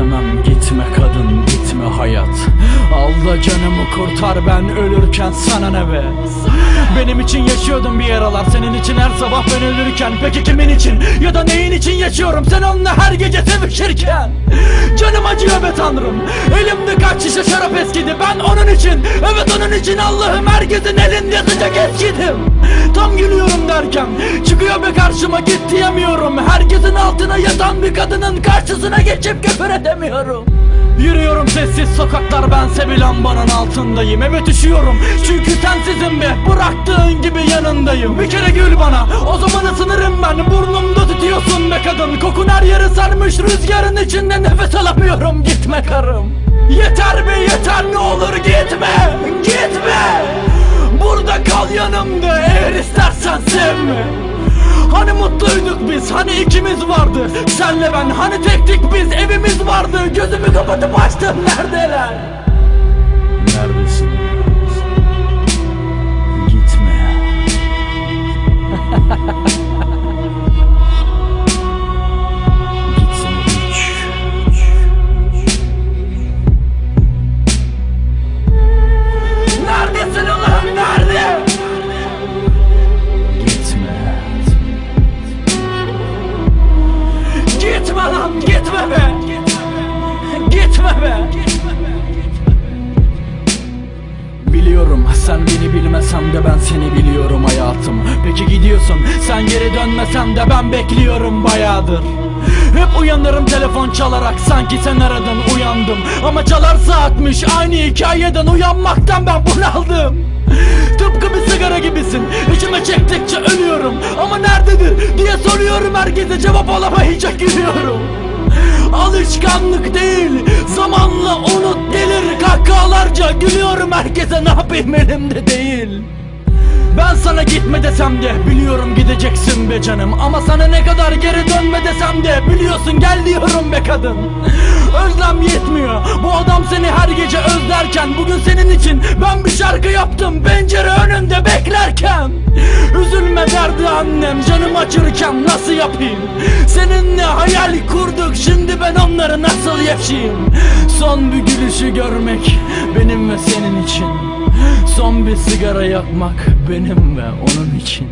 Gülümsemem gitme kadın Allah canımı kurtar ben ölürken sana ne be? Benim için yaşıyordum bir aralar senin için her sabah ben ölürken. Peki kimin için ya da neyin için yaşıyorum? Sen onunla her gece sevişirken. Canım acıyor be tanrım. Elimde kaç şişe şarap eskidi. Ben onun için Evet onun için Allah'ım herkesin elinde sıcak eskidim. Tam gülüyorum derken çıkıyor be karşıma git diyemiyorum. Herkesin altına yatan bir kadının karşısına geçip küfür edemiyorum Yürüyorum sessiz sokaklar ben sevilen banın altındayım. Evet üşüyorum çünkü sensizim be. Bıraktığın gibi yanındayım. Bir kere gül bana o zaman ısınırım ben. Burnumda tutuyorsun be kadın. Kokun her yeri sarmış rüzgarın içinde Nefes alamıyorum. Gitme karım. Yeter be yeter ne olur gitme. Gitme. Burada kal yanımda eğer istersen sevme Hani mutluyduk biz hani ikimiz vardı. Senle ben hani tektik biz evimiz vardı. Gözümü kapatıp açtım neredeler? Neredesin? Biliyorum. Sen beni bilmesen de ben seni biliyorum hayatım. Peki gidiyorsun sen geri dönmesen de ben bekliyorum bayağıdır. Hep uyanırım telefon çalarak sanki sen aradın uyandım. Ama çalar saatmiş aynı hikayeden uyanmaktan ben bunaldım. Tıpkı bir sigara gibisin İçime çektikçe ölüyorum. Ama nerededir diye soruyorum herkese cevap alamayınca gülüyorum. Alışkanlık değil gelir Kahkahalarca gülüyorum herkese Ne yapayım elimde değil. Ben sana gitme desem de biliyorum gideceksin be canım. Ama sana ne kadar geri dönme desem de biliyorsun gel diyorum be kadın. Özlem yetmiyor. Bu adam seni her gece özlerken Bugün senin için ben bir şarkı yaptım pencere önünde beklerken. Üzülme derdi annem canım acırken nasıl yapayım Seninle hayal kurduk. Şimdi ben onları nasıl yaşayayım Son bir gülüşü görmek benim ve senin için. Son bir sigara yakmak benim ve onun için